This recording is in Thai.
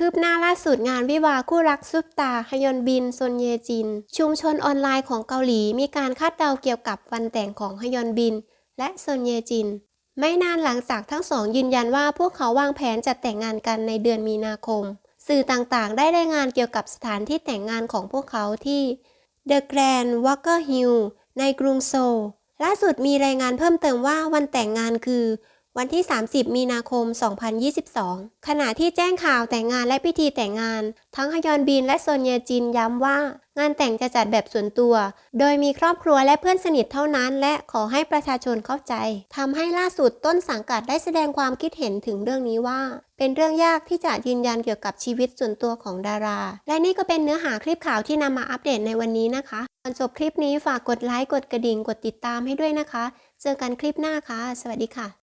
คืบหน้าล่าสุดงานวิวาคู่รักซุปตาฮยอนบินซนเยจิน ชุมชนออนไลน์ของเกาหลีมีการคาดเดาเกี่ยวกับวันแต่งของฮยอนบิน และซนเยจิน ไม่นานหลังจากทั้งสองยืนยันว่าพวกเขาวางแผนจะแต่งงานกันในเดือนมีนาคม สื่อต่างๆ ได้รายงานเกี่ยวกับสถานที่แต่งงานของพวกเขาที่ The Grand Walker Hill ในกรุงโซลล่าสุดมีรายงานเพิ่มเติมว่าวันแต่งงานคือ วันที่ 30 มีนาคม 2022 ขณะที่แจ้งข่าวแต่งงานและพิธีแต่งงาน ทั้งฮยอนบินและโซอนเยจินย้ำว่า งานแต่งจะจัดแบบส่วนตัว โดยมีครอบครัวและเพื่อนสนิทเท่านั้น และขอให้ประชาชนเข้าใจทำให้ล่าสุดต้นสังกัดได้แสดงความคิดเห็นถึงเรื่องนี้ว่า เป็นเรื่องยากที่จะยืนยันเกี่ยวกับชีวิตส่วนตัวของดารา และนี่ก็เป็นเนื้อหาคลิปข่าวที่นำมาอัปเดตในวันนี้นะคะก่อนจบคลิปนี้ฝากกดไลค์กดกระดิ่งกดติดตามให้ด้วยนะคะ เจอกันคลิปหน้าค่ะ สวัสดีค่ะ